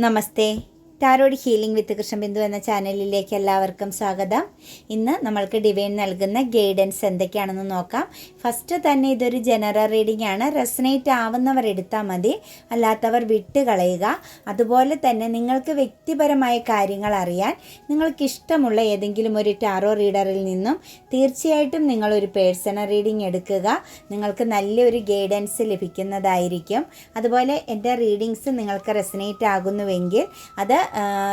Namaste. Tarot healing with Krishnabindu എന്ന ചാനലിലേക്ക് എല്ലാവർക്കും സ്വാഗതം. ഇന്ന് നമ്മൾക്ക് ഡിവൈൻ നൽകുന്ന ഗൈഡൻസ് എന്തൊക്കെയാണെന്ന് നോക്കാം. ഫസ്റ്റ് തന്നെ ഇതൊരു ജനറൽ റീഡിംഗ് ആണ്. റെസനേറ്റ് ആവുന്നവർ എടുത്താൽ മതി. അല്ലാത്തവർ വിട്ട് കളയുക. അതുപോലെ തന്നെ നിങ്ങൾക്ക് വ്യക്തിപരമായ കാര്യങ്ങൾ അറിയാൻ നിങ്ങൾക്ക് ഇഷ്ടമുള്ള ഏതെങ്കിലും ഒരു ടാറോ റീഡറിൽ നിന്നും തീർച്ചയായിട്ടും നിങ്ങളൊരു പേഴ്സണൽ റീഡിംഗ് എടുക്കുക. നിങ്ങൾക്ക് നല്ലൊരു ഗൈഡൻസ് ലഭിക്കുന്നതായിരിക്കും. അതുപോലെ എന്റെ റീഡിങ്സ് നിങ്ങൾക്ക് റെസനേറ്റ് ആകുന്നുവെങ്കിൽ അത്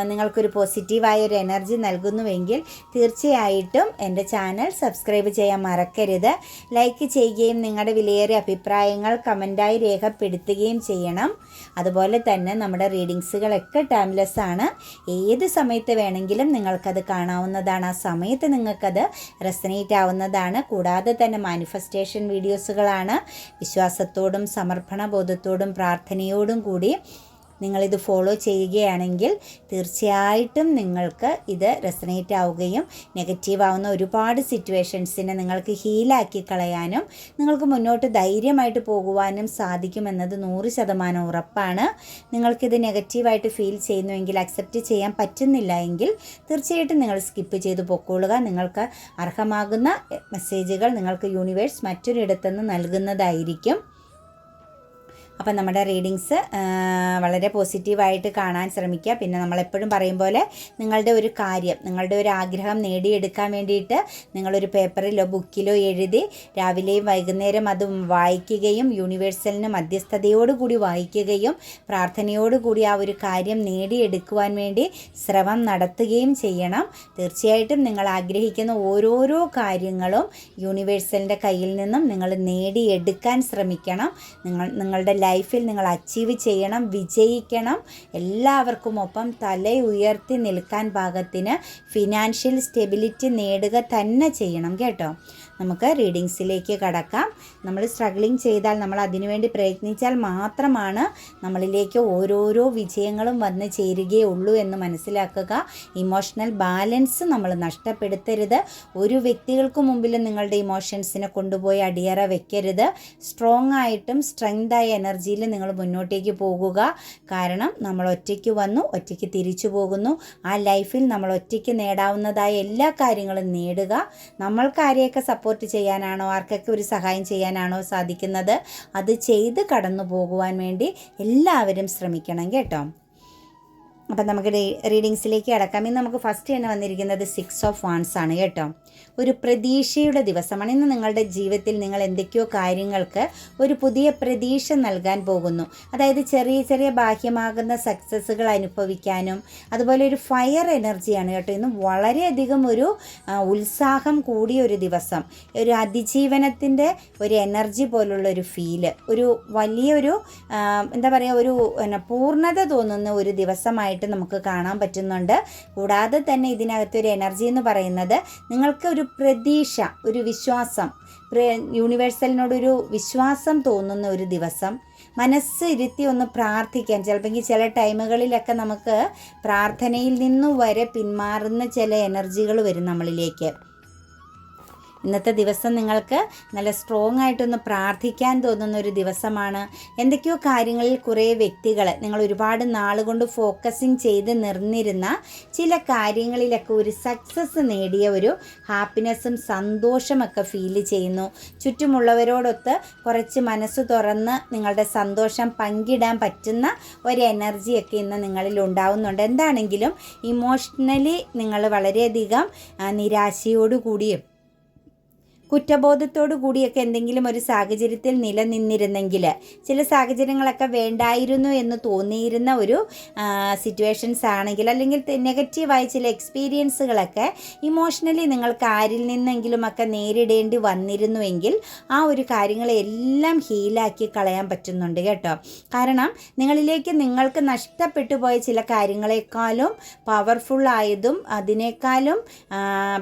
നിങ്ങൾക്കൊരു പോസിറ്റീവായ ഒരു എനർജി നൽകുന്നുവെങ്കിൽ തീർച്ചയായിട്ടും എന്റെ ചാനൽ സബ്സ്ക്രൈബ് ചെയ്യാൻ മറക്കരുത്. ലൈക്ക് ചെയ്യുകയും നിങ്ങളുടെ വിലയേറിയ അഭിപ്രായങ്ങൾ കമന്റായി രേഖപ്പെടുത്തുകയും ചെയ്യണം. അതുപോലെ തന്നെ നമ്മുടെ റീഡിങ്സുകളൊക്കെ ടൈംലെസ് ആണ്. ഏത് സമയത്ത് വേണമെങ്കിലും നിങ്ങൾക്കത് കാണാവുന്നതാണ്. ആ സമയത്ത് നിങ്ങൾക്കത് റെസനേറ്റ് ആവുന്നതാണ്. കൂടാതെ തന്നെ മാനിഫെസ്റ്റേഷൻ വീഡിയോസുകളാണ് വിശ്വാസത്തോടും സമർപ്പണ ബോധത്തോടും പ്രാർത്ഥനയോടും കൂടി നിങ്ങളിത് ഫോളോ ചെയ്യുകയാണെങ്കിൽ തീർച്ചയായിട്ടും നിങ്ങൾക്ക് ഇത് റെസനേറ്റ് ആവുകയും നെഗറ്റീവ് ആവുന്ന ഒരുപാട് സിറ്റുവേഷൻസിനെ നിങ്ങൾക്ക് ഹീലാക്കി കളയാനും നിങ്ങൾക്ക് മുന്നോട്ട് ധൈര്യമായിട്ട് പോകുവാനും സാധിക്കുമെന്നത് നൂറ് ശതമാനം ഉറപ്പാണ്. നിങ്ങൾക്കിത് നെഗറ്റീവായിട്ട് ഫീൽ ചെയ്യുന്നുവെങ്കിൽ അക്സെപ്റ്റ് ചെയ്യാൻ പറ്റുന്നില്ല എങ്കിൽ തീർച്ചയായിട്ടും നിങ്ങൾ സ്കിപ്പ് ചെയ്ത് പൊക്കോളുക. നിങ്ങൾക്ക് അർഹമാകുന്ന മെസ്സേജുകൾ നിങ്ങൾക്ക് യൂണിവേഴ്സ് മറ്റൊരിടത്തുനിന്ന് നൽകുന്നതായിരിക്കും. അപ്പം നമ്മുടെ റീഡിങ്സ് വളരെ പോസിറ്റീവായിട്ട് കാണാൻ ശ്രമിക്കുക. പിന്നെ നമ്മളെപ്പോഴും പറയും പോലെ നിങ്ങളുടെ ഒരു കാര്യം നിങ്ങളുടെ ഒരു ആഗ്രഹം നേടിയെടുക്കാൻ വേണ്ടിയിട്ട് നിങ്ങളൊരു പേപ്പറിലോ ബുക്കിലോ എഴുതി രാവിലെയും വൈകുന്നേരം അത് വായിക്കുകയും യൂണിവേഴ്സലിന് മധ്യസ്ഥതയോടുകൂടി വായിക്കുകയും പ്രാർത്ഥനയോടുകൂടി ആ ഒരു കാര്യം നേടിയെടുക്കുവാൻ വേണ്ടി ശ്രമം നടത്തുകയും ചെയ്യണം. തീർച്ചയായിട്ടും നിങ്ങൾ ആഗ്രഹിക്കുന്ന ഓരോരോ കാര്യങ്ങളും യൂണിവേഴ്സലിന്റെ കയ്യിൽ നിന്നും നിങ്ങൾ നേടിയെടുക്കാൻ ശ്രമിക്കണം. നിങ്ങൾ നിങ്ങളുടെ ലൈഫിൽ നിങ്ങൾ അച്ചീവ് ചെയ്യണം വിജയിക്കണം. എല്ലാവർക്കും ഒപ്പം തല ഉയർത്തി നിൽക്കാൻ പാകത്തിന് ഫിനാൻഷ്യൽ സ്റ്റെബിലിറ്റി നേടുക തന്നെ ചെയ്യണം കേട്ടോ. നമുക്ക് റീഡിങ്സിലേക്ക് കടക്കാം. നമ്മൾ സ്ട്രഗ്ലിംഗ് ചെയ്താൽ നമ്മൾ അതിനുവേണ്ടി പ്രയത്നിച്ചാൽ മാത്രമാണ് നമ്മളിലേക്ക് ഓരോരോ വിജയങ്ങളും വന്ന് ചേരുകയുള്ളൂ എന്ന് മനസ്സിലാക്കുക. ഇമോഷണൽ ബാലൻസ് നമ്മൾ നഷ്ടപ്പെടുത്തരുത്. ഒരു വ്യക്തികൾക്ക് മുമ്പിൽ നിങ്ങളുടെ ഇമോഷൻസിനെ കൊണ്ടുപോയി അടിയറ വെക്കരുത്. സ്ട്രോങ് ആയിട്ടും സ്ട്രെങ്തായ എനർജിയിൽ നിങ്ങൾ മുന്നോട്ടേക്ക് പോകുക. കാരണം നമ്മൾ ഒറ്റയ്ക്ക് വന്നു ഒറ്റയ്ക്ക് തിരിച്ചു പോകുന്നു. ആ ലൈഫിൽ നമ്മൾ ഒറ്റയ്ക്ക് നേടാവുന്നതായ എല്ലാ കാര്യങ്ങളും നേടുക. നമ്മൾക്ക് ആരെയൊക്കെ സപ്പോർട്ട് ചെയ്യാനാണോ? ആർക്കൊക്കെ ഒരു സഹായം ചെയ്യാനാണോ സാധിക്കുന്നത്? അത് ചെയ്ത് കടന്നു പോകുവാൻ വേണ്ടി എല്ലാവരും ശ്രമിക്കണം കേട്ടോ. അപ്പം നമുക്ക് റീഡിങ്സിലേക്ക് കിടക്കാം. ഇന്ന് നമുക്ക് ഫസ്റ്റ് തന്നെ വന്നിരിക്കുന്നത് സിക്സ് ഓഫ് വാൺസ് ആണ് കേട്ടോ. ഒരു പ്രതീക്ഷയുടെ ദിവസമാണ്. ഇന്ന് നിങ്ങളുടെ ജീവിതത്തിൽ നിങ്ങൾ എന്തൊക്കെയോ കാര്യങ്ങൾക്ക് ഒരു പുതിയ പ്രതീക്ഷ നൽകാൻ പോകുന്നു. അതായത് ചെറിയ ചെറിയ ബാഹ്യമാകുന്ന സക്സസ്സുകൾ അനുഭവിക്കാനും അതുപോലെ ഒരു ഫയർ എനർജിയാണ് കേട്ടോ. ഇന്ന് വളരെയധികം ഒരു ഉത്സാഹം കൂടിയ ഒരു ദിവസം. ഒരു അതിജീവനത്തിന്റെ ഒരു എനർജി പോലുള്ള ഒരു ഫീൽ ഒരു വലിയൊരു എന്താ പറയുക ഒരു പൂർണത തോന്നുന്ന ഒരു ദിവസമായിട്ട് നമുക്ക് കാണാൻ പറ്റുന്നുണ്ട്. കൂടാതെ തന്നെ ഇതിനകത്തൊരു എനർജി എന്ന് പറയുന്നത് നിങ്ങൾക്ക് ഒരു പ്രതീക്ഷ ഒരു വിശ്വാസം യൂണിവേഴ്സലിനോടൊരു വിശ്വാസം തോന്നുന്ന ഒരു ദിവസം മനസ്സ് ഇരുത്തി ഒന്ന് പ്രാർത്ഥിക്കാൻ. ചിലപ്പോൾ ചില ടൈമുകളിലൊക്കെ നമുക്ക് പ്രാർത്ഥനയിൽ നിന്നു വരെ പിന്മാറുന്ന ചില എനർജികൾ വരും നമ്മളിലേക്ക്. ഇന്നത്തെ ദിവസം നിങ്ങൾക്ക് നല്ല സ്ട്രോങ് ആയിട്ടൊന്ന് പ്രാർത്ഥിക്കാൻ തോന്നുന്ന ഒരു ദിവസമാണ്. എന്തൊക്കെയോ കാര്യങ്ങളിൽ കുറേ വ്യക്തികൾ നിങ്ങൾ ഒരുപാട് നാളുകൊണ്ട് ഫോക്കസിങ് ചെയ്ത് നിർന്നിരുന്ന ചില കാര്യങ്ങളിലൊക്കെ ഒരു സക്സസ് നേടിയ ഒരു ഹാപ്പിനെസ്സും സന്തോഷമൊക്കെ ഫീൽ ചെയ്യുന്നു. ചുറ്റുമുള്ളവരോടൊത്ത് കുറച്ച് മനസ്സ് തുറന്ന് നിങ്ങളുടെ സന്തോഷം പങ്കിടാൻ പറ്റുന്ന ഒരു എനർജിയൊക്കെ ഇന്ന് നിങ്ങളിൽ ഉണ്ടാവുന്നുണ്ട്. എന്താണെങ്കിലും ഇമോഷണലി നിങ്ങൾ വളരെയധികം നിരാശയോടുകൂടിയും കുറ്റബോധത്തോടു കൂടിയൊക്കെ എന്തെങ്കിലും ഒരു സാഹചര്യത്തിൽ നിലനിന്നിരുന്നെങ്കിൽ ചില സാഹചര്യങ്ങളൊക്കെ വേണ്ടായിരുന്നു എന്ന് തോന്നിയിരുന്ന ഒരു സിറ്റുവേഷൻസ് ആണെങ്കിൽ അല്ലെങ്കിൽ നെഗറ്റീവായ ചില എക്സ്പീരിയൻസുകളൊക്കെ ഇമോഷണലി നിങ്ങൾക്ക് ആരിൽ നിന്നെങ്കിലും ഒക്കെ നേരിടേണ്ടി വന്നിരുന്നുവെങ്കിൽ ആ ഒരു കാര്യങ്ങളെല്ലാം ഹീലാക്കി കളയാൻ പറ്റുന്നുണ്ട് കേട്ടോ. കാരണം നിങ്ങളിലേക്ക് നിങ്ങൾക്ക് നഷ്ടപ്പെട്ടു പോയ ചില കാര്യങ്ങളെക്കാളും പവർഫുൾ ആയതും അതിനേക്കാളും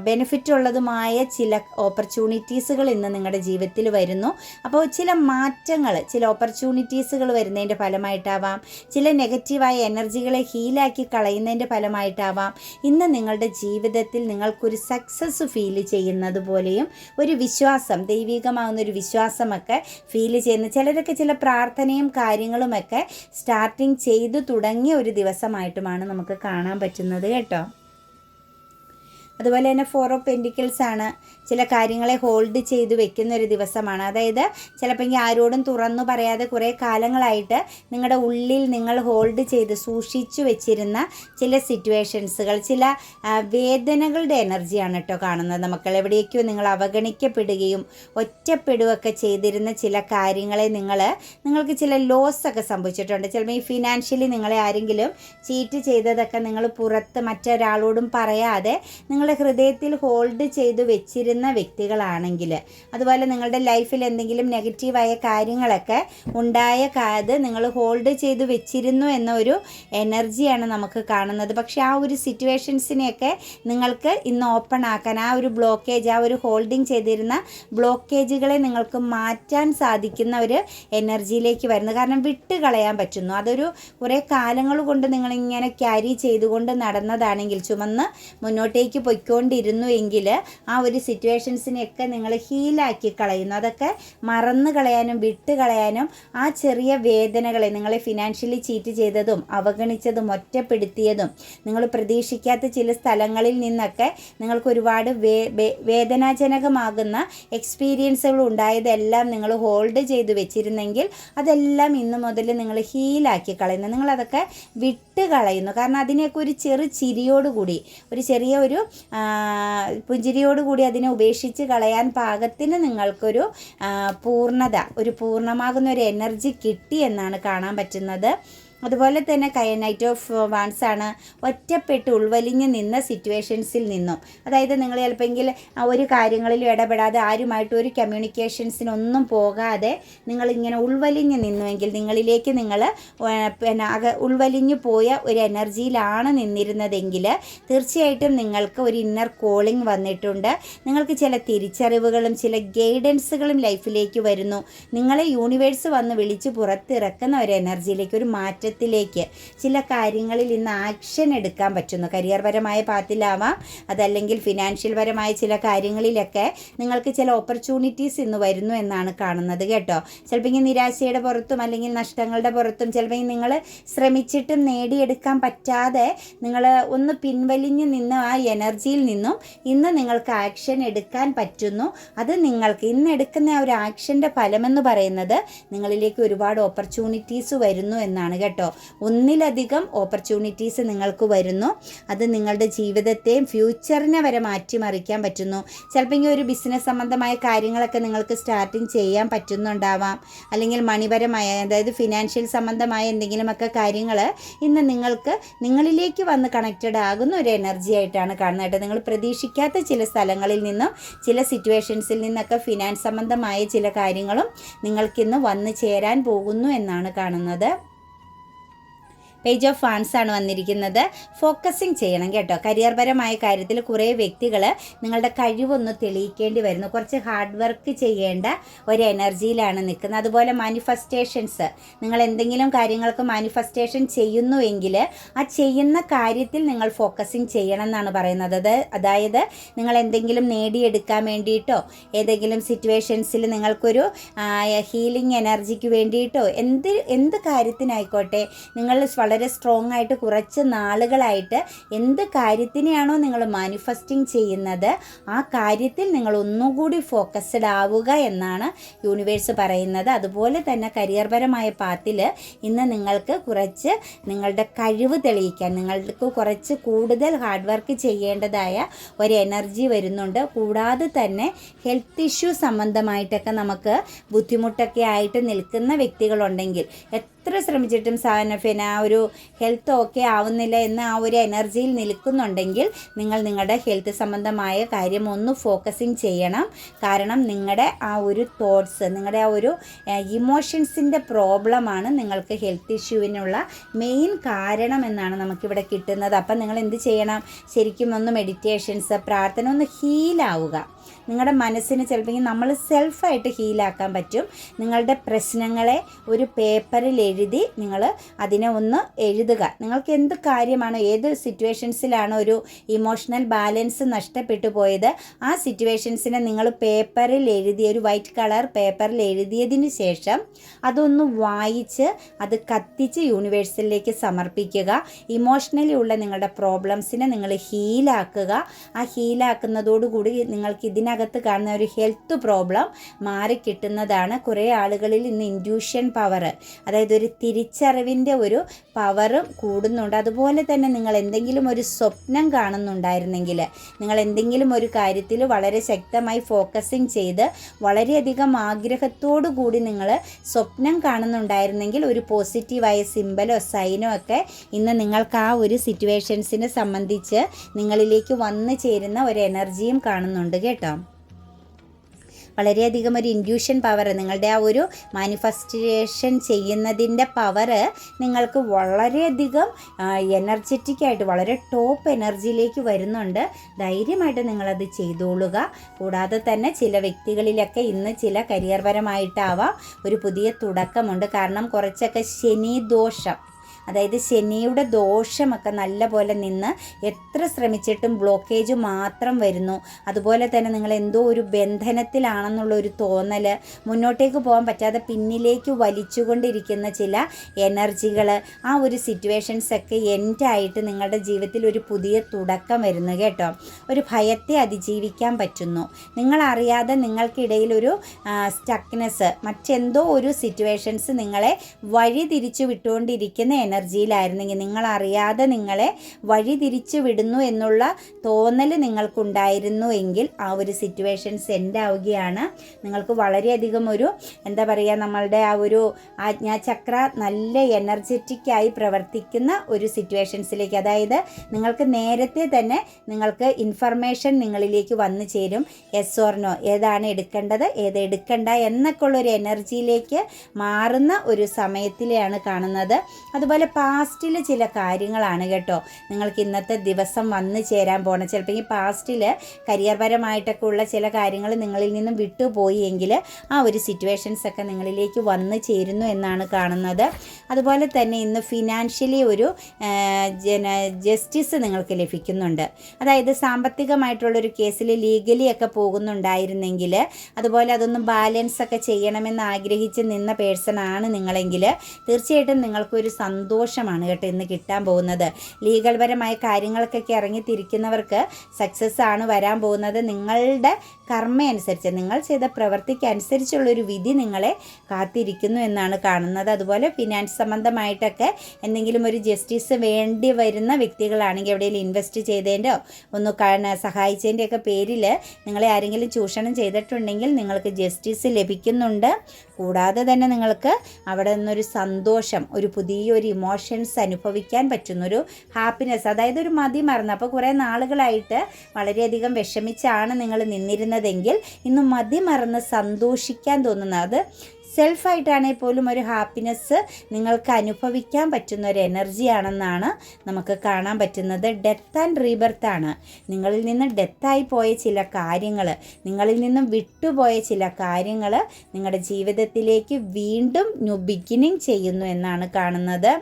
ബെനിഫിറ്റ് ഉള്ളതുമായ ചില ഓപ്പർച്യൂണിറ്റി ഓപ്പർച്യൂണിറ്റീസുകൾ ഇന്ന് നിങ്ങളുടെ ജീവിതത്തിൽ വരുന്നു. അപ്പോൾ ചില മാറ്റങ്ങൾ ചില ഓപ്പർച്യൂണിറ്റീസുകൾ വരുന്നതിന്റെ ഫലമായിട്ടാവാം ചില നെഗറ്റീവായ എനർജികളെ ഹീലാക്കി കളയുന്നതിന്റെ ഫലമായിട്ടാവാം ഇന്ന് നിങ്ങളുടെ ജീവിതത്തിൽ നിങ്ങൾക്കൊരു സക്സസ് ഫീൽ ചെയ്യുന്നത് പോലെയും ഒരു വിശ്വാസം ദൈവികമാകുന്ന ഒരു വിശ്വാസമൊക്കെ ഫീൽ ചെയ്യുന്ന ചിലരൊക്കെ ചില പ്രാർത്ഥനയും കാര്യങ്ങളുമൊക്കെ സ്റ്റാർട്ടിങ് ചെയ്തു തുടങ്ങിയ ഒരു ദിവസമായിട്ടുമാണ് നമുക്ക് കാണാൻ പറ്റുന്നത് കേട്ടോ. അതുപോലെ തന്നെ ഫോർ ഓഫ് പെന്റിക്കിൾസ് ആണ്. ചില കാര്യങ്ങളെ ഹോൾഡ് ചെയ്ത് വെക്കുന്ന ഒരു ദിവസമാണ്. അതായത് ചിലപ്പോൾ ആരോടും തുറന്നു പറയാതെ കുറേ കാലങ്ങളായിട്ട് നിങ്ങളുടെ ഉള്ളിൽ നിങ്ങൾ ഹോൾഡ് ചെയ്ത് സൂക്ഷിച്ചു വെച്ചിരുന്ന ചില സിറ്റുവേഷൻസുകൾ ചില വേദനകളുടെ എനർജിയാണ് കേട്ടോ കാണുന്നത് മക്കൾ എവിടേക്കോ നിങ്ങൾ അവഗണിക്കപ്പെടുകയും ഒറ്റപ്പെടുകയൊക്കെ ചെയ്തിരുന്ന ചില കാര്യങ്ങളെ നിങ്ങൾ നിങ്ങൾക്ക് ചില ലോസ് ഒക്കെ സംഭവിച്ചിട്ടുണ്ട്. ചിലപ്പോൾ ഈ ഫിനാൻഷ്യലി നിങ്ങളെ ആരെങ്കിലും ചീറ്റ് ചെയ്തതൊക്കെ നിങ്ങൾ പുറത്ത് മറ്റൊരാളോടും പറയാതെ നിങ്ങളുടെ ഹൃദയത്തിൽ ഹോൾഡ് ചെയ്ത് വെച്ചിരുന്ന വ്യക്തികളാണെങ്കിൽ അതുപോലെ നിങ്ങളുടെ ലൈഫിൽ എന്തെങ്കിലും നെഗറ്റീവായ കാര്യങ്ങളൊക്കെ ഉണ്ടായ അത് നിങ്ങൾ ഹോൾഡ് ചെയ്ത് വെച്ചിരുന്നു എന്നൊരു എനർജിയാണ് നമുക്ക് കാണുന്നത്. പക്ഷേ ആ ഒരു സിറ്റുവേഷൻസിനെയൊക്കെ നിങ്ങൾക്ക് ഇന്ന് ഓപ്പൺ ആക്കാൻ ആ ഒരു ബ്ലോക്കേജ് ആ ഒരു ഹോൾഡിങ് ചെയ്തിരുന്ന ബ്ലോക്കേജുകളെ നിങ്ങൾക്ക് മാറ്റാൻ സാധിക്കുന്ന ഒരു എനർജിയിലേക്ക് വരുന്നു. കാരണം വിട്ട് കളയാൻ പറ്റുന്നു. അതൊരു കുറേ കാലങ്ങൾ കൊണ്ട് നിങ്ങളിങ്ങനെ ക്യാരി ചെയ്തുകൊണ്ട് നടന്നതാണെങ്കിൽ ചുമന്ന് മുന്നോട്ടേക്ക് പൊയ്ക്കൊണ്ടിരുന്നു എങ്കിൽ ആ ഒരു സിറ്റുവേഷൻസിനെയൊക്കെ നിങ്ങൾ ഹീലാക്കി കളയുന്നു. അതൊക്കെ മറന്നു കളയാനും വിട്ട് കളയാനും ആ ചെറിയ വേദനകളെ നിങ്ങളെ ഫിനാൻഷ്യലി ചീറ്റ് ചെയ്തതും അവഗണിച്ചതും ഒറ്റപ്പെടുത്തിയതും നിങ്ങൾ പ്രതീക്ഷിക്കാത്ത ചില സ്ഥലങ്ങളിൽ നിന്നൊക്കെ നിങ്ങൾക്ക് ഒരുപാട് വേദനാജനകമാകുന്ന എക്സ്പീരിയൻസുകൾ ഉണ്ടായതെല്ലാം നിങ്ങൾ ഹോൾഡ് ചെയ്തു വെച്ചിരുന്നെങ്കിൽ അതെല്ലാം ഇന്ന് മുതൽ നിങ്ങൾ ഹീലാക്കി കളയുന്നു. നിങ്ങളതൊക്കെ വിട്ട് കളയുന്നു. കാരണം അതിനെയൊക്കെ ഒരു ചെറു ചിരിയോടുകൂടി ഒരു ചെറിയ ഒരു പുഞ്ചിരിയോടുകൂടി അതിനെ ഉപേക്ഷിച്ച് കളയാൻ പാകത്തിന് നിങ്ങൾക്കൊരു പൂർണത ഒരു പൂർണമാകുന്ന ഒരു എനർജി കിട്ടി എന്നാണ് കാണാൻ പറ്റുന്നത്. അതുപോലെ തന്നെ കയനൈറ്റ് ഓഫ് വാൺസ് ആണ് ഒറ്റപ്പെട്ട് ഉൾവലിഞ്ഞ് നിന്ന സിറ്റുവേഷൻസിൽ നിന്നും. അതായത് നിങ്ങൾ ചിലപ്പോൾ ഒരു കാര്യങ്ങളിലും ഇടപെടാതെ ആരുമായിട്ട് ഒരു കമ്മ്യൂണിക്കേഷൻസിനൊന്നും പോകാതെ നിങ്ങളിങ്ങനെ ഉൾവലിഞ്ഞ് നിന്നുവെങ്കിൽ നിങ്ങളിലേക്ക് നിങ്ങൾ പിന്നെ അക ഉൾവലിഞ്ഞു പോയ ഒരു എനർജിയിലാണ് നിന്നിരുന്നതെങ്കിൽ തീർച്ചയായിട്ടും നിങ്ങൾക്ക് ഒരു ഇന്നർ കോളിംഗ് വന്നിട്ടുണ്ട്. നിങ്ങൾക്ക് ചില തിരിച്ചറിവുകളും ചില ഗൈഡൻസുകളും ലൈഫിലേക്ക് വരുന്നു. നിങ്ങളെ യൂണിവേഴ്സ് വന്ന് വിളിച്ച് പുറത്തിറക്കുന്ന ഒരു എനർജിയിലേക്ക് ഒരു മാറ്റത്തിലേക്ക് ചില കാര്യങ്ങളിൽ ഇന്ന് ആക്ഷൻ എടുക്കാൻ പറ്റുന്നു. കരിയർ പരമായ പാത്തിലാവാം അതല്ലെങ്കിൽ ഫിനാൻഷ്യൽ പരമായ ചില കാര്യങ്ങളിലൊക്കെ നിങ്ങൾക്ക് ചില ഓപ്പർച്യൂണിറ്റീസ് ഇന്ന് വരുന്നു എന്നാണ് കാണുന്നത് കേട്ടോ. ചിലപ്പോൾ നിരാശയുടെ പുറത്തും അല്ലെങ്കിൽ നഷ്ടങ്ങളുടെ പുറത്തും ചിലപ്പോൾ നിങ്ങൾ ശ്രമിച്ചിട്ടും നേടിയെടുക്കാൻ പറ്റാതെ നിങ്ങൾ ഒന്ന് പിൻവലിഞ്ഞ് നിന്ന് ആ എനർജിയിൽ നിന്നും ഇന്ന് നിങ്ങൾക്ക് ആക്ഷൻ എടുക്കാൻ പറ്റുന്നു. അത് നിങ്ങൾക്ക് ഇന്ന് എടുക്കുന്ന ആ ഒരു ആക്ഷന്റെ ഫലമെന്ന് പറയുന്നത് നിങ്ങളിലേക്ക് ഒരുപാട് ഓപ്പർച്യൂണിറ്റീസ് വരുന്നു എന്നാണ് കേട്ടോ. ഒന്നിലധികം ഓപ്പർച്യൂണിറ്റീസ് നിങ്ങൾക്ക് വരുന്നു. അത് നിങ്ങളുടെ ജീവിതത്തെയും ഫ്യൂച്ചറിനെ വരെ മാറ്റിമറിക്കാൻ പറ്റുന്നു. ചിലപ്പോൾ ഇങ്ങനെ ഒരു ബിസിനസ് സംബന്ധമായ കാര്യങ്ങളൊക്കെ നിങ്ങൾക്ക് സ്റ്റാർട്ടിങ് ചെയ്യാൻ പറ്റുന്നുണ്ടാവാം. അല്ലെങ്കിൽ മണിപരമായ അതായത് ഫിനാൻഷ്യൽ സംബന്ധമായ എന്തെങ്കിലുമൊക്കെ കാര്യങ്ങൾ ഇന്ന് നിങ്ങൾക്ക് നിങ്ങളിലേക്ക് വന്ന് കണക്റ്റഡ് ആകുന്ന ഒരു എനർജി ആയിട്ടാണ് കാണുന്നത് നിങ്ങൾ പ്രതീക്ഷിക്കാത്ത ചില സ്ഥലങ്ങളിൽ നിന്നും ചില സിറ്റുവേഷൻസിൽ നിന്നൊക്കെ ഫിനാൻസ് സംബന്ധമായ ചില കാര്യങ്ങളും നിങ്ങൾക്കിന്ന് വന്നു ചേരാൻ പോകുന്നു എന്നാണ് കാണുന്നത്. പേജ് ഓഫ് ഫാൻസ് ആണ് വന്നിരിക്കുന്നത്. ഫോക്കസിങ് ചെയ്യണം കേട്ടോ. കരിയർ പരമായ കാര്യത്തിൽ കുറേ വ്യക്തികൾ നിങ്ങളുടെ കഴിവൊന്ന് തെളിയിക്കേണ്ടി വരുന്നു. കുറച്ച് ഹാർഡ് വർക്ക് ചെയ്യേണ്ട ഒരു എനർജിയിലാണ് നിൽക്കുന്നത്. അതുപോലെ മാനിഫെസ്റ്റേഷൻസ് നിങ്ങൾ എന്തെങ്കിലും കാര്യങ്ങൾക്ക് മാനിഫെസ്റ്റേഷൻ ചെയ്യുന്നുവെങ്കിൽ ആ ചെയ്യുന്ന കാര്യത്തിൽ നിങ്ങൾ ഫോക്കസിങ് ചെയ്യണം എന്നാണ് പറയുന്നത്. അത് അതായത് നിങ്ങൾ എന്തെങ്കിലും നേടിയെടുക്കാൻ വേണ്ടിയിട്ടോ ഏതെങ്കിലും സിറ്റുവേഷൻസിൽ നിങ്ങൾക്കൊരു ഹീലിംഗ് എനർജിക്ക് വേണ്ടിയിട്ടോ എന്ത് എന്ത് കാര്യത്തിനായിക്കോട്ടെ നിങ്ങൾ വളരെ സ്ട്രോങ് ആയിട്ട് കുറച്ച് നാളുകളായിട്ട് എന്ത് കാര്യത്തിനെയാണോ നിങ്ങൾ മാനിഫെസ്റ്റിംഗ് ചെയ്യുന്നത് ആ കാര്യത്തിൽ നിങ്ങൾ ഒന്നുകൂടി ഫോക്കസ്ഡ് ആവുക എന്നാണ് യൂണിവേഴ്സ് പറയുന്നത്. അതുപോലെ തന്നെ കരിയർപരമായ പാത്തിൽ ഇന്ന് നിങ്ങൾക്ക് കുറച്ച് നിങ്ങളുടെ കഴിവ് തെളിയിക്കാൻ നിങ്ങൾക്ക് കുറച്ച് കൂടുതൽ ഹാർഡ് വർക്ക് ചെയ്യേണ്ടതായ ഒരു എനർജി വരുന്നുണ്ട്. കൂടാതെ തന്നെ ഹെൽത്ത് ഇഷ്യൂ സംബന്ധമായിട്ടൊക്കെ നമുക്ക് ബുദ്ധിമുട്ടൊക്കെ ആയിട്ട് നിൽക്കുന്ന വ്യക്തികളുണ്ടെങ്കിൽ എത്ര ശ്രമിച്ചിട്ടും സാനഫിന ആ ഒരു ഹെൽത്ത് ഓക്കെ ആവുന്നില്ല എന്ന ആ ഒരു എനർജിയിൽ നിൽക്കുന്നുണ്ടെങ്കിൽ നിങ്ങൾ നിങ്ങളുടെ ഹെൽത്ത് സംബന്ധമായ കാര്യം ഒന്ന് ഫോക്കസിങ് ചെയ്യണം. കാരണം നിങ്ങളുടെ ആ ഒരു തോട്ട്സ് നിങ്ങളുടെ ആ ഒരു ഇമോഷൻസിന്റെ പ്രോബ്ലമാണ് നിങ്ങൾക്ക് ഹെൽത്ത് ഇഷ്യൂവിനുള്ള മെയിൻ കാരണം എന്നാണ് നമുക്കിവിടെ കിട്ടുന്നത്. അപ്പം നിങ്ങൾ എന്ത് ചെയ്യണം? ശരിക്കും ഒന്ന് മെഡിറ്റേഷൻസ് പ്രാർത്ഥന ഒന്ന് ഹീലാവുക നിങ്ങളുടെ മനസ്സിന് ചിലപ്പോൾ നമ്മൾ സെൽഫായിട്ട് ഹീലാക്കാൻ പറ്റും. നിങ്ങളുടെ പ്രശ്നങ്ങളെ ഒരു പേപ്പറിൽ എഴുതി നിങ്ങൾ അതിനെ ഒന്ന് എഴുതുക. നിങ്ങൾക്ക് എന്ത് കാര്യമാണോ ഏത് സിറ്റുവേഷൻസിലാണ് ഒരു ഇമോഷണൽ ബാലൻസ് നഷ്ടപ്പെട്ടു പോയത്? ആ സിറ്റുവേഷൻസിനെ നിങ്ങൾ പേപ്പറിൽ എഴുതി ഒരു വൈറ്റ് കളർ പേപ്പറിൽ എഴുതിയതിന് ശേഷം അതൊന്ന് വായിച്ച് അത് കത്തിച്ച് യൂണിവേഴ്സിലേക്ക് സമർപ്പിക്കുക. ഇമോഷണലി ഉള്ള നിങ്ങളുടെ പ്രോബ്ലംസിനെ നിങ്ങൾ ഹീലാക്കുക ആ ഹീലാക്കുന്നതോടുകൂടി നിങ്ങൾക്ക് ഇതിനകത്ത് കാണുന്ന ഒരു ഹെൽത്ത് പ്രോബ്ലം മാറിക്കിട്ടുന്നതാണ് കുറേ ആളുകളിൽ ഇന്ന് ഇൻഡ്യൂഷൻ പവർ അതായത് ഒരു തിരിച്ചറിവിന്റെ ഒരു പവറും കൂടുന്നുണ്ട്. അതുപോലെ തന്നെ നിങ്ങൾ എന്തെങ്കിലും ഒരു സ്വപ്നം കാണുന്നുണ്ടായിരുന്നെങ്കിൽ നിങ്ങൾ എന്തെങ്കിലും ഒരു കാര്യത്തിൽ വളരെ ശക്തമായി ഫോക്കസിങ് ചെയ്ത് വളരെയധികം ആഗ്രഹത്തോടു കൂടി നിങ്ങൾ സ്വപ്നം കാണുന്നുണ്ടായിരുന്നെങ്കിൽ ഒരു പോസിറ്റീവായ സിമ്പലോ സൈനോ ഒക്കെ ഇന്ന് നിങ്ങൾക്ക് ആ ഒരു സിറ്റുവേഷൻസിനെ സംബന്ധിച്ച് നിങ്ങളിലേക്ക് വന്നു ചേരുന്ന ഒരു എനർജിയും കാണുന്നുണ്ട് കേട്ടോ. വളരെയധികം ഒരു ഇൻഡ്യൂഷൻ പവർ നിങ്ങളുടെ ആ ഒരു മാനിഫെസ്റ്റേഷൻ ചെയ്യുന്നതിന്റെ പവർ നിങ്ങൾക്ക് വളരെയധികം എനർജറ്റിക് ആയിട്ട് വളരെ ടോപ്പ് എനർജിയിലേക്ക് വരുന്നുണ്ട്. ധൈര്യമായിട്ട് നിങ്ങളത് ചെയ്തോളുക. കൂടാതെ തന്നെ ചില വ്യക്തികളിലൊക്കെ ഇന്ന് ചില കരിയർപരമായിട്ടാവാം ഒരു പുതിയ തുടക്കമുണ്ട്. കാരണം കുറച്ചൊക്കെ ശനി ദോഷം അതായത് ശനിയുടെ ദോഷമൊക്കെ നല്ല പോലെ നിന്ന് എത്ര ശ്രമിച്ചിട്ടും ബ്ലോക്കേജ് മാത്രം വരുന്നു. അതുപോലെ തന്നെ നിങ്ങൾ എന്തോ ഒരു ബന്ധനത്തിലാണെന്നുള്ള ഒരു തോന്നൽ മുന്നോട്ടേക്ക് പോകാൻ പറ്റാതെ പിന്നിലേക്ക് വലിച്ചുകൊണ്ടിരിക്കുന്ന ചില എനർജികൾ ആ ഒരു സിറ്റുവേഷൻസ് ഒക്കെ എൻഡായിട്ട് നിങ്ങളുടെ ജീവിതത്തിൽ ഒരു പുതിയ തുടക്കം വരുന്നു കേട്ടോ. ഒരു ഭയത്തെ അതിജീവിക്കാൻ പറ്റുന്നു. നിങ്ങളറിയാതെ നിങ്ങൾക്കിടയിൽ ഒരു സ്റ്റക്നെസ് മറ്റെന്തോ ഒരു സിറ്റുവേഷൻസ് നിങ്ങളെ വഴി തിരിച്ചു വിട്ടുകൊണ്ടിരിക്കുന്ന എനർജിയിലായിരുന്നെങ്കിൽ നിങ്ങളറിയാതെ നിങ്ങളെ വഴി തിരിച്ചു വിടുന്നു എന്നുള്ള തോന്നൽ നിങ്ങൾക്കുണ്ടായിരുന്നു എങ്കിൽ ആ ഒരു സിറ്റുവേഷൻസ് എൻഡ് ആവുകയാണ്. നിങ്ങൾക്ക് വളരെയധികം ഒരു എന്താ പറയുക നമ്മളുടെ ആ ഒരു ആജ്ഞാചക്ര നല്ല എനർജറ്റിക്കായി പ്രവർത്തിക്കുന്ന ഒരു സിറ്റുവേഷൻസിലേക്ക് അതായത് നിങ്ങൾക്ക് നേരത്തെ തന്നെ നിങ്ങൾക്ക് ഇൻഫർമേഷൻ നിങ്ങളിലേക്ക് വന്നു ചേരും. എസ് ഓർനോ ഏതാണ് എടുക്കേണ്ടത്? ഏത് എടുക്കണ്ട? എന്നൊക്കെ ഒരു എനർജിയിലേക്ക് മാറുന്ന ഒരു സമയത്തിലെയാണ് കാണുന്നത്. അതുപോലെ പാസ്റ്റിൽ ചില കാര്യങ്ങളാണ് കേട്ടോ. നിങ്ങൾക്ക് ഇന്നത്തെ ദിവസം വന്ന് ചേരാൻ പോകണം ചിലപ്പോൾ ഈ പാസ്റ്റിൽ കരിയർപരമായിട്ടൊക്കെ ഉള്ള ചില കാര്യങ്ങൾ നിങ്ങളിൽ നിന്നും വിട്ടുപോയി എങ്കിൽ ആ ഒരു സിറ്റുവേഷൻസ് ഒക്കെ നിങ്ങളിലേക്ക് വന്ന് ചേരുന്നു എന്നാണ് കാണുന്നത്. അതുപോലെ തന്നെ ഇന്ന് ഫിനാൻഷ്യലി ഒരു ജന ജസ്റ്റിസ് നിങ്ങൾക്ക് ലഭിക്കുന്നുണ്ട്. അതായത് സാമ്പത്തികമായിട്ടുള്ളൊരു കേസിൽ ലീഗലി ഒക്കെ പോകുന്നുണ്ടായിരുന്നെങ്കിൽ അതുപോലെ അതൊന്നും ബാലൻസ് ഒക്കെ ചെയ്യണമെന്ന് ആഗ്രഹിച്ച് നിന്ന പേഴ്സൺ ആണ് നിങ്ങളെങ്കിൽ തീർച്ചയായിട്ടും നിങ്ങൾക്കൊരു സന്തോഷമാണ് കേട്ടോ ഇന്ന് കിട്ടാൻ പോകുന്നത്. ലീഗൽപരമായ കാര്യങ്ങൾക്കൊക്കെ ഇറങ്ങി തിരിക്കുന്നവർക്ക് സക്സസ് ആണ് വരാൻ പോകുന്നത്. നിങ്ങളുടെ കർമ്മ അനുസരിച്ച് നിങ്ങൾ ചെയ്ത പ്രവൃത്തിക്ക് അനുസരിച്ചുള്ളൊരു വിധി നിങ്ങളെ കാത്തിരിക്കുന്നു എന്നാണ് കാണുന്നത്. അതുപോലെ ഫിനാൻസ് സംബന്ധമായിട്ടൊക്കെ എന്തെങ്കിലും ഒരു ജസ്റ്റിസ് വേണ്ടി വരുന്ന വ്യക്തികളാണെങ്കിൽ എവിടെയെങ്കിലും ഇൻവെസ്റ്റ് ചെയ്തതിന്റെയോ ഒന്ന് സഹായിച്ചതിന്റെയൊക്കെ പേരിൽ നിങ്ങളെ ആരെങ്കിലും ചൂഷണം ചെയ്തിട്ടുണ്ടെങ്കിൽ നിങ്ങൾക്ക് ജസ്റ്റിസ് ലഭിക്കുന്നുണ്ട്. കൂടാതെ തന്നെ നിങ്ങൾക്ക് അവിടെ നിന്നൊരു സന്തോഷം ഒരു പുതിയൊരു ഇമോഷൻസ് അനുഭവിക്കാൻ പറ്റുന്നൊരു ഹാപ്പിനെസ് അതായത് ഒരു മതി മറന്ന്. അപ്പോൾ കുറേ നാളുകളായിട്ട് വളരെയധികം വിഷമിച്ചാണ് നിങ്ങൾ നിന്നിരുന്നതെങ്കിൽ ഇന്ന് മതി മറന്ന് സന്തോഷിക്കാൻ തോന്നുന്നത്. സെൽഫായിട്ടാണെങ്കിൽ പോലും ഒരു ഹാപ്പിനെസ് നിങ്ങൾക്ക് അനുഭവിക്കാൻ പറ്റുന്ന ഒരു എനർജിയാണെന്നാണ് നമുക്ക് കാണാൻ പറ്റുന്നത്. ഡെത്ത് ആൻഡ് റീബർത്ത് ആണ്. നിങ്ങളിൽ നിന്ന് ഡെത്തായി പോയ ചില കാര്യങ്ങൾ നിങ്ങളിൽ നിന്നും വിട്ടുപോയ ചില കാര്യങ്ങൾ നിങ്ങളുടെ ജീവിതത്തിലേക്ക് വീണ്ടും ന്യൂ ബിഗിനിങ് ചെയ്യുന്നു എന്നാണ് കാണുന്നത്.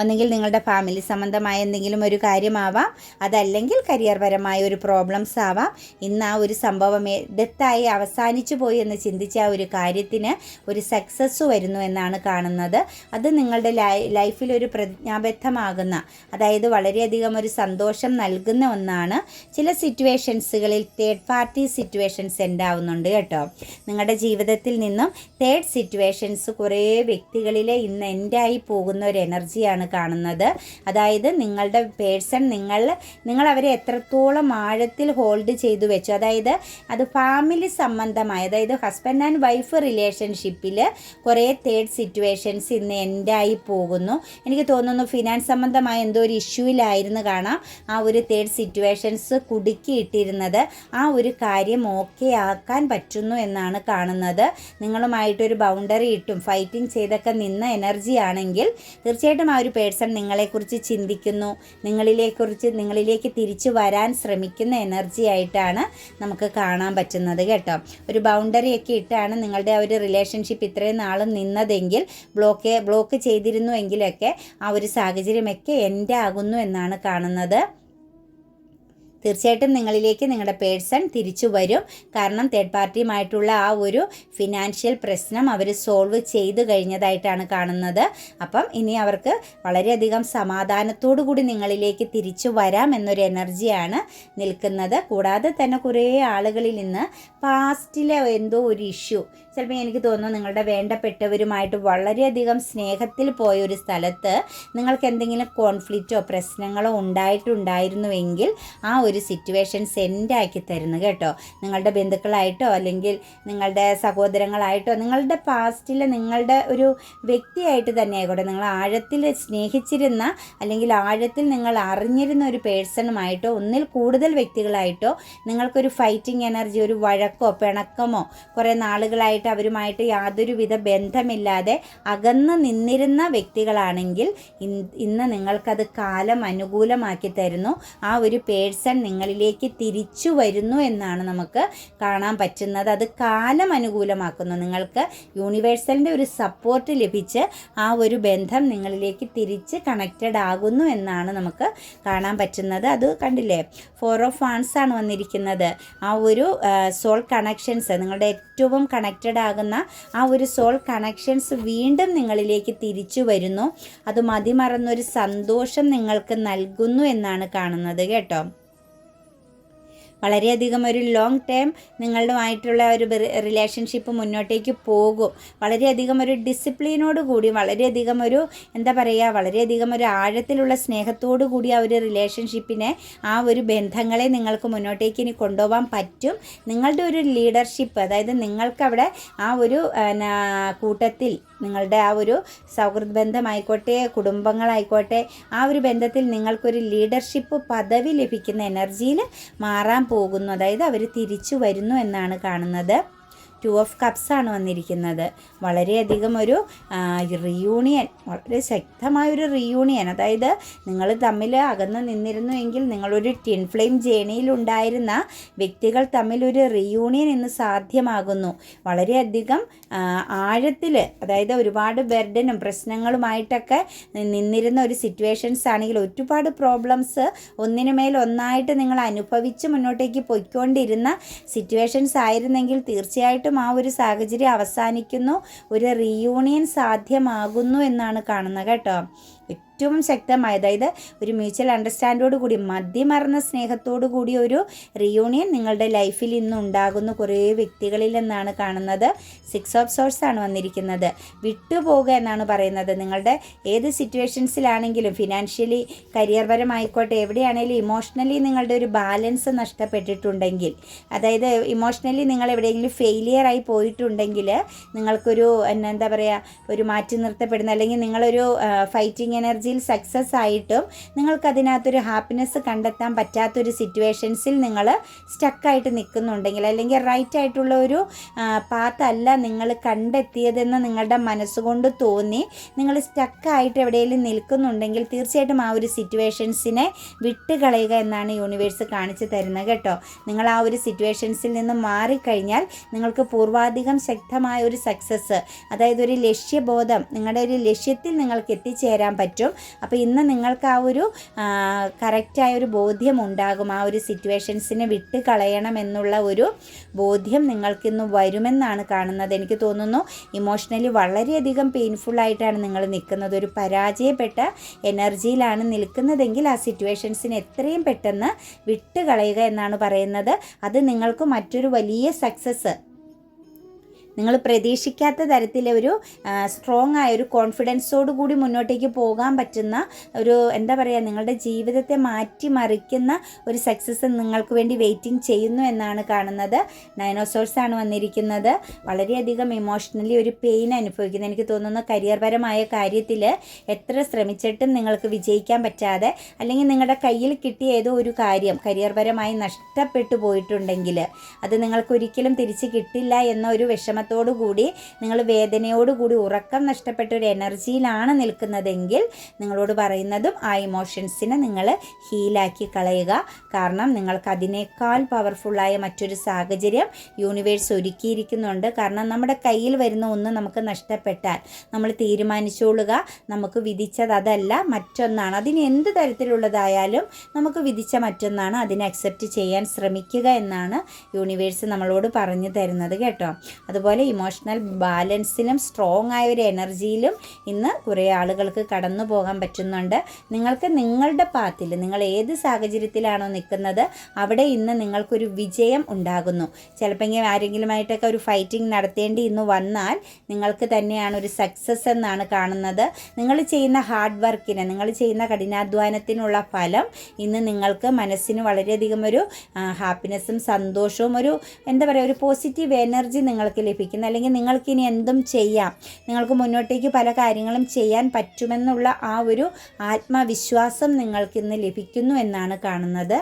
ഒന്നെങ്കിൽ നിങ്ങളുടെ ഫാമിലി സംബന്ധമായ എന്തെങ്കിലും ഒരു കാര്യമാവാം. അതല്ലെങ്കിൽ കരിയർപരമായ ഒരു പ്രോബ്ലംസ് ആവാം. ഇന്ന് ആ ഒരു സംഭവം ഡെത്തായി അവസാനിച്ചു പോയി എന്ന് ചിന്തിച്ച ആ ഒരു കാര്യത്തിന് ഒരു സക്സസ് വരുന്നു എന്നാണ് കാണുന്നത്. അത് നിങ്ങളുടെ ലൈഫിൽ ഒരു പ്രതിജ്ഞാബദ്ധമാകുന്ന അതായത് വളരെയധികം ഒരു സന്തോഷം നൽകുന്ന ഒന്നാണ്. ചില സിറ്റുവേഷൻസുകളിൽ തേർഡ് പാർട്ടി സിറ്റുവേഷൻസ് ഉണ്ടാവുന്നുണ്ട് കേട്ടോ. നിങ്ങളുടെ ജീവിതത്തിൽ നിന്നും തേർഡ് സിറ്റുവേഷൻസ് കുറേ വ്യക്തികളിലെ ഇന്ന് എൻഡായി പോകുന്ന ഒരു എനർജിയാണ് കാണുന്നത്. അതായത് നിങ്ങളുടെ പേഴ്സൺ നിങ്ങൾ നിങ്ങൾ അവരെ എത്രത്തോളം ആഴത്തിൽ ഹോൾഡ് ചെയ്തു വെച്ചു. അതായത് അത് ഫാമിലി സംബന്ധമായ അതായത് ഹസ്ബൻഡ് ആൻഡ് വൈഫ് റിലേഷൻഷിപ്പിൽ കുറേ തേർഡ് സിറ്റുവേഷൻസ് ഇന്ന് എൻഡായി പോകുന്നു. എനിക്ക് തോന്നുന്നു ഫിനാൻസ് സംബന്ധമായ എന്തോ ഒരു ഇഷ്യൂവിലായിരുന്നു കാണാം ആ ഒരു തേർഡ് സിറ്റുവേഷൻസ് കുടുക്കിയിട്ടിരുന്നത്. ആ ഒരു കാര്യം ഓക്കെ ആക്കാൻ പറ്റുന്നു എന്നാണ് കാണുന്നത്. നിങ്ങളുമായിട്ടൊരു ബൗണ്ടറി ഇട്ടും ഫൈറ്റിംഗ് ചെയ്തൊക്കെ നിന്ന എനർജി ആണെങ്കിൽ തീർച്ചയായിട്ടും ആ ഒരു പേഴ്സൺ നിങ്ങളെക്കുറിച്ച് ചിന്തിക്കുന്നു നിങ്ങളിലേക്കുറിച്ച് നിങ്ങളിലേക്ക് തിരിച്ചു വരാൻ ശ്രമിക്കുന്ന എനർജി ആയിട്ടാണ് നമുക്ക് കാണാൻ പറ്റുന്നത് കേട്ടോ. ഒരു ബൗണ്ടറി ഒക്കെ ഇട്ടാണ് നിങ്ങളുടെ ആ ഒരു റിലേഷൻഷിപ്പ് ഇത്രയും നാളും നിന്നതെങ്കിൽ ബ്ലോക്ക് ബ്ലോക്ക് ചെയ്തിരുന്നു എങ്കിലൊക്കെ ആ ഒരു സാഹചര്യമൊക്കെ എന്റെ ആകുന്നു എന്നാണ് കാണുന്നത്. തീർച്ചയായിട്ടും നിങ്ങളിലേക്ക് നിങ്ങളുടെ പേഴ്സൺ തിരിച്ചു വരും. കാരണം തേർഡ് പാർട്ടിയുമായിട്ടുള്ള ആ ഒരു ഫിനാൻഷ്യൽ പ്രശ്നം അവർ സോൾവ് ചെയ്തു കഴിഞ്ഞതായിട്ടാണ് കാണുന്നത്. അപ്പം ഇനി അവർക്ക് വളരെയധികം സമാധാനത്തോടു കൂടി നിങ്ങളിലേക്ക് തിരിച്ചു വരാം എന്നൊരു എനർജിയാണ് നിൽക്കുന്നത്. കൂടാതെ തന്നെ കുറേ ആളുകളിൽ നിന്ന് പാസ്റ്റിലെ എന്തോ ഒരു ഇഷ്യൂ ചിലപ്പോൾ എനിക്ക് തോന്നുന്നു നിങ്ങളുടെ വേണ്ടപ്പെട്ടവരുമായിട്ട് വളരെയധികം സ്നേഹത്തിൽ പോയ ഒരു സ്ഥലത്ത് നിങ്ങൾക്ക് എന്തെങ്കിലും കോൺഫ്ലിക്റ്റോ പ്രശ്നങ്ങളോ ഉണ്ടായിട്ടുണ്ടായിരുന്നുവെങ്കിൽ ആ ഒരു സിറ്റുവേഷൻ സെൻഡാക്കി തരുന്നു കേട്ടോ. നിങ്ങളുടെ ബന്ധുക്കളായിട്ടോ അല്ലെങ്കിൽ നിങ്ങളുടെ സഹോദരങ്ങളായിട്ടോ നിങ്ങളുടെ പാസ്റ്റിൽ നിങ്ങളുടെ ഒരു വ്യക്തിയായിട്ട് തന്നെ ആയിക്കോട്ടെ നിങ്ങൾ ആഴത്തിൽ സ്നേഹിച്ചിരുന്ന അല്ലെങ്കിൽ ആഴത്തിൽ നിങ്ങൾ അറിഞ്ഞിരുന്ന ഒരു പേഴ്സണുമായിട്ടോ ഒന്നിൽ കൂടുതൽ വ്യക്തികളായിട്ടോ നിങ്ങൾക്കൊരു ഫൈറ്റിംഗ് എനർജി ഒരു വഴക്കോ പിണക്കമോ കുറേ നാളുകളായിട്ട് അവരുമായിട്ട് യാതൊരുവിധ ബന്ധമില്ലാതെ അകന്ന് നിന്നിരുന്ന വ്യക്തികളാണെങ്കിൽ ഇന്ന് നിങ്ങൾക്കത് കാലം അനുകൂലമാക്കി തരുന്നു. ആ ഒരു പേഴ്സൺ നിങ്ങളിലേക്ക് തിരിച്ചു വരുന്നു എന്നാണ് നമുക്ക് കാണാൻ പറ്റുന്നത്. അത് കാലം അനുകൂലമാക്കുന്നു. നിങ്ങൾക്ക് യൂണിവേഴ്സലിന്റെ ഒരു സപ്പോർട്ട് ലഭിച്ച് ആ ഒരു ബന്ധം നിങ്ങളിലേക്ക് തിരിച്ച് കണക്റ്റഡ് ആകുന്നു എന്നാണ് നമുക്ക് കാണാൻ പറ്റുന്നത്. അത് കണ്ടില്ലേ? ഫോർ ഓഫ് ഫാൻസ് ആണ് വന്നിരിക്കുന്നത്. ആ ഒരു സോൾ കണക്ഷൻസ് നിങ്ങളുടെ ഏറ്റവും കണക്റ്റഡ് ആകുന്ന ആ ഒരു സോൾ കണക്ഷൻസ് വീണ്ടും നിങ്ങളിലേക്ക് തിരിച്ചു വരുന്നു. അത് മതിമറന്നൊരു സന്തോഷം നിങ്ങൾക്ക് നൽകുന്നു എന്നാണ് കാണുന്നത് കേട്ടോ. വളരെയധികം ഒരു ലോങ് ടേം നിങ്ങളുമായിട്ടുള്ള ഒരു റിലേഷൻഷിപ്പ് മുന്നോട്ടേക്ക് പോകും. വളരെയധികം ഒരു ഡിസിപ്ലിനോട് കൂടി വളരെയധികം ഒരു എന്താ പറയുക വളരെയധികം ഒരു ആഴത്തിലുള്ള സ്നേഹത്തോടു കൂടി ആ ഒരു റിലേഷൻഷിപ്പിനെ ആ ഒരു ബന്ധങ്ങളെ നിങ്ങൾക്ക് മുന്നോട്ടേക്ക് ഇനി കൊണ്ടുപോകാൻ പറ്റും. നിങ്ങളുടെ ഒരു ലീഡർഷിപ്പ് അതായത് നിങ്ങൾക്കവിടെ ആ ഒരു കൂട്ടത്തിൽ നിങ്ങളുടെ ആ ഒരു സൗഹൃദ ബന്ധമായിക്കോട്ടെ കുടുംബങ്ങളായിക്കോട്ടെ ആ ഒരു ബന്ധത്തിൽ നിങ്ങൾക്കൊരു ലീഡർഷിപ്പ് പദവി ലഭിക്കുന്ന എനർജിയിൽ മാറാൻ പോകുന്നു. അതായത് അവർ തിരിച്ചു വരുന്നു എന്നാണ് കാണുന്നത്. ടു ഓഫ് കപ്സ് ആണ് വന്നിരിക്കുന്നത്. വളരെയധികം ഒരു റിയൂണിയൻ വളരെ ശക്തമായൊരു റിയൂണിയൻ അതായത് നിങ്ങൾ തമ്മിൽ അകന്ന് നിന്നിരുന്നു എങ്കിൽ നിങ്ങളൊരു ടിൻ ഫ്ലെയിം ജേണിയിലുണ്ടായിരുന്ന വ്യക്തികൾ തമ്മിൽ ഒരു റിയൂണിയൻ ഇന്ന് സാധ്യമാകുന്നു. വളരെയധികം ആഴത്തിൽ അതായത് ഒരുപാട് ബെർഡനും പ്രശ്നങ്ങളുമായിട്ടൊക്കെ നിന്നിരുന്ന ഒരു സിറ്റുവേഷൻസ് ആണെങ്കിൽ ഒരുപാട് പ്രോബ്ലംസ് ഒന്നിനു മേൽ ഒന്നായിട്ട് നിങ്ങൾ അനുഭവിച്ച് മുന്നോട്ടേക്ക് പൊയ്ക്കൊണ്ടിരുന്ന സിറ്റുവേഷൻസ് ആയിരുന്നെങ്കിൽ തീർച്ചയായിട്ടും ആ ഒരു സാഹചര്യം അവസാനിക്കുന്നു. ഒരു റീയൂണിയൻ സാധ്യമാകുന്നു എന്നാണ് കാണുന്നത് കേട്ടോ. ഏറ്റവും ശക്തമായ അതായത് ഒരു മ്യൂച്വൽ അണ്ടർസ്റ്റാൻഡോട് കൂടി മദ്യമറന്ന സ്നേഹത്തോടു കൂടി ഒരു റിയൂണിയൻ നിങ്ങളുടെ ലൈഫിൽ ഇന്ന് ഉണ്ടാകുന്ന. കുറേ വ്യക്തികളിൽ നിന്നാണ് കാണുന്നത്. സിക്സ് ഓഫ് സോഴ്സ് ആണ് വന്നിരിക്കുന്നത്. വിട്ടുപോകുക എന്നാണ് പറയുന്നത്. നിങ്ങളുടെ ഏത് സിറ്റുവേഷൻസിലാണെങ്കിലും ഫിനാൻഷ്യലി കരിയർ പരമായിക്കോട്ടെ എവിടെയാണെങ്കിലും ഇമോഷണലി നിങ്ങളുടെ ഒരു ബാലൻസ് നഷ്ടപ്പെട്ടിട്ടുണ്ടെങ്കിൽ അതായത് ഇമോഷണലി നിങ്ങൾ എവിടെയെങ്കിലും ഫെയിലിയർ ആയി പോയിട്ടുണ്ടെങ്കിൽ നിങ്ങൾക്കൊരു എന്താ പറയുക ഒരു മാറ്റി നിർത്തപ്പെടുന്ന അല്ലെങ്കിൽ നിങ്ങളൊരു ഫൈറ്റിംഗ് എനർജി എനർജിയിൽ സക്സസ് ആയിട്ടും നിങ്ങൾക്ക് അതിനകത്തൊരു ഹാപ്പിനെസ് കണ്ടെത്താൻ പറ്റാത്തൊരു സിറ്റുവേഷൻസിൽ നിങ്ങൾ സ്റ്റക്കായിട്ട് നിൽക്കുന്നുണ്ടെങ്കിൽ അല്ലെങ്കിൽ റൈറ്റ് ആയിട്ടുള്ള ഒരു പാത്തല്ല നിങ്ങൾ കണ്ടെത്തിയതെന്ന് നിങ്ങളുടെ മനസ്സുകൊണ്ട് തോന്നി നിങ്ങൾ സ്റ്റക്കായിട്ട് എവിടെയെങ്കിലും നിൽക്കുന്നുണ്ടെങ്കിൽ തീർച്ചയായിട്ടും ആ ഒരു സിറ്റുവേഷൻസിനെ വിട്ടുകളയുക എന്നാണ് യൂണിവേഴ്സ് കാണിച്ചു തരുന്നത് കേട്ടോ. നിങ്ങൾ ആ ഒരു സിറ്റുവേഷൻസിൽ നിന്ന് മാറിക്കഴിഞ്ഞാൽ നിങ്ങൾക്ക് പൂർവാധികം ശക്തമായ ഒരു സക്സസ് അതായത് ഒരു ലക്ഷ്യബോധം നിങ്ങളുടെ ഒരു ലക്ഷ്യത്തിൽ നിങ്ങൾക്ക് എത്തിച്ചേരാൻ പറ്റും. അപ്പോൾ ഇന്ന് നിങ്ങൾക്ക് ആ ഒരു കറക്റ്റായ ഒരു ബോധ്യം ഉണ്ടാകും. ആ ഒരു സിറ്റുവേഷൻസിനെ വിട്ട് കളയണം എന്നുള്ള ഒരു ബോധ്യം നിങ്ങൾക്കിന്ന് വരുമെന്നാണ് കാണുന്നത്. എനിക്ക് തോന്നുന്നു ഇമോഷണലി വളരെയധികം പെയിൻഫുൾ ആയിട്ടാണ് നിങ്ങൾ നിൽക്കുന്നത്. ഒരു പരാജയപ്പെട്ട എനർജിയിലാണ് നിൽക്കുന്നതെങ്കിൽ ആ സിറ്റുവേഷൻസിന് എത്രയും പെട്ടെന്ന് വിട്ട് കളയുക എന്നാണ് പറയുന്നത്. അത് നിങ്ങൾക്ക് മറ്റൊരു വലിയ സക്സസ് നിങ്ങൾ പ്രതീക്ഷിക്കാത്ത തരത്തിലെ ഒരു സ്ട്രോങ് ആയ ഒരു കോൺഫിഡൻസോട് കൂടി മുന്നോട്ടേക്ക് പോകാൻ പറ്റുന്ന ഒരു എന്താ പറയുക നിങ്ങളുടെ ജീവിതത്തെ മാറ്റിമറിക്കുന്ന ഒരു സക്സസ് നിങ്ങൾക്ക് വേണ്ടി വെയിറ്റിംഗ് ചെയ്യുന്നു എന്നാണ് കാണുന്നത്. നൈനോസോഴ്സ് ആണ് വന്നിരിക്കുന്നത്. വളരെയധികം ഇമോഷണലി ഒരു പെയിൻ അനുഭവിക്കുന്നത് എനിക്ക് തോന്നുന്നു കരിയർപരമായ കാര്യത്തിൽ എത്ര ശ്രമിച്ചിട്ടും നിങ്ങൾക്ക് വിജയിക്കാൻ പറ്റാതെ അല്ലെങ്കിൽ നിങ്ങളുടെ കയ്യിൽ കിട്ടിയ ഏതോ ഒരു കാര്യം കരിയർപരമായി നഷ്ടപ്പെട്ടു പോയിട്ടുണ്ടെങ്കിൽ അത് നിങ്ങൾക്ക് ഒരിക്കലും തിരിച്ച് കിട്ടില്ല എന്ന ഒരു വിഷമത്തോടു കൂടി നിങ്ങൾ വേദനയോടുകൂടി ഉറക്കം നഷ്ടപ്പെട്ട ഒരു എനർജിയിലാണ് നിൽക്കുന്നതെങ്കിൽ നിങ്ങളോട് പറയുന്നതും ആ ഇമോഷൻസിനെ നിങ്ങൾ ഹീലാക്കി കളയുക. കാരണം നിങ്ങൾക്ക് അതിനേക്കാൾ പവർഫുള്ളായ മറ്റൊരു സാഹചര്യം യൂണിവേഴ്സ് ഒരുക്കിയിരിക്കുന്നുണ്ട്. കാരണം നമ്മുടെ കയ്യിൽ വരുന്ന ഒന്ന് നമുക്ക് നഷ്ടപ്പെട്ടാൽ നമ്മൾ തീരുമാനിച്ചോളുക. നമുക്ക് വിധിച്ചത് അതല്ല മറ്റൊന്നാണ്. അതിന് എന്ത് തരത്തിലുള്ളതായാലും നമുക്ക് വിധിച്ച മറ്റൊന്നാണ്. അതിനെ അക്സെപ്റ്റ് ചെയ്യാൻ ശ്രമിക്കുക എന്നാണ് യൂണിവേഴ്സ് നമ്മളോട് പറഞ്ഞു തരുന്നത് കേട്ടോ. അതുപോലെ ഇമോഷണൽ ബാലൻസിലും സ്ട്രോങ് ആയ ഒരു എനർജിയിലും ഇന്ന് കുറേ ആളുകൾക്ക് കടന്നു പോകാൻ പറ്റുന്നുണ്ട്. നിങ്ങൾക്ക് നിങ്ങളുടെ പാത്തിൽ നിങ്ങൾ ഏത് സാഹചര്യത്തിലാണോ നിൽക്കുന്നത് അവിടെ ഇന്ന് നിങ്ങൾക്കൊരു വിജയം ഉണ്ടാകുന്നു. ചിലപ്പോൾ ആരെങ്കിലുമായിട്ടൊക്കെ ഒരു ഫൈറ്റിംഗ് നടത്തേണ്ടി ഇന്ന് വന്നാൽ നിങ്ങൾക്ക് തന്നെയാണ് ഒരു സക്സസ് എന്നാണ് കാണുന്നത്. നിങ്ങൾ ചെയ്യുന്ന ഹാർഡ് വർക്കിന് നിങ്ങൾ ചെയ്യുന്ന കഠിനാധ്വാനത്തിനുള്ള ഫലം ഇന്ന് നിങ്ങൾക്ക് മനസ്സിന് വളരെയധികം ഒരു ഹാപ്പിനെസ്സും സന്തോഷവും ഒരു എന്താ പറയുക ഒരു പോസിറ്റീവ് എനർജി നിങ്ങൾക്ക് ലഭിക്കുന്നു അല്ലെങ്കിൽ നിങ്ങൾക്ക് ഇനി എന്തും ചെയ്യാം. നിങ്ങൾക്ക് മുന്നോട്ടേക്ക് പല കാര്യങ്ങളും ചെയ്യാൻ പറ്റുമെന്നുള്ള ആ ഒരു ആത്മവിശ്വാസം നിങ്ങൾക്ക് ഇന്ന് ലഭിക്കുന്നു എന്നാണ് കാണുന്നത്.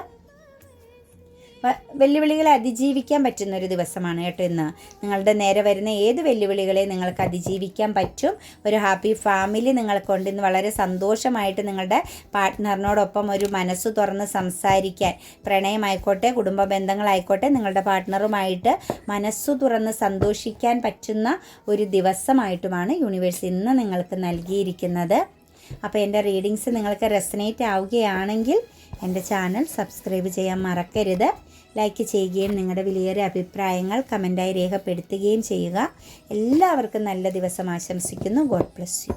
വെല്ലുവിളികളെ അതിജീവിക്കാൻ പറ്റുന്ന ഒരു ദിവസമാണ് കേട്ടോ ഇന്ന്. നിങ്ങളുടെ നേരെ വരുന്ന ഏത് വെല്ലുവിളികളെ നിങ്ങൾക്ക് അതിജീവിക്കാൻ പറ്റും? ഒരു ഹാപ്പി ഫാമിലി നിങ്ങൾക്കുണ്ട്. ഇന്ന് വളരെ സന്തോഷമായിട്ട് നിങ്ങളുടെ പാർട്ട്ണറിനോടൊപ്പം ഒരു മനസ്സ് തുറന്ന് സംസാരിക്കാൻ പ്രണയമായിക്കോട്ടെ കുടുംബ ബന്ധങ്ങളായിക്കോട്ടെ നിങ്ങളുടെ പാർട്ട്ണറുമായിട്ട് മനസ്സു തുറന്ന് സന്തോഷിക്കാൻ പറ്റുന്ന ഒരു ദിവസമായിട്ടുമാണ് യൂണിവേഴ്സ് ഇന്ന് നിങ്ങൾക്ക് നൽകിയിരിക്കുന്നത്. അപ്പോൾ എന്റെ റീഡിങ്സ് നിങ്ങൾക്ക് റെസനേറ്റ് ആവുകയാണെങ്കിൽ എന്റെ ചാനൽ സബ്സ്ക്രൈബ് ചെയ്യാൻ മറക്കരുത്. ലൈക്ക് ചെയ്യുകയും നിങ്ങളുടെ വിലയേറിയ അഭിപ്രായങ്ങൾ കമന്റായി രേഖപ്പെടുത്തുകയും ചെയ്യുക. എല്ലാവർക്കും നല്ല ദിവസം ആശംസിക്കുന്നു. God bless you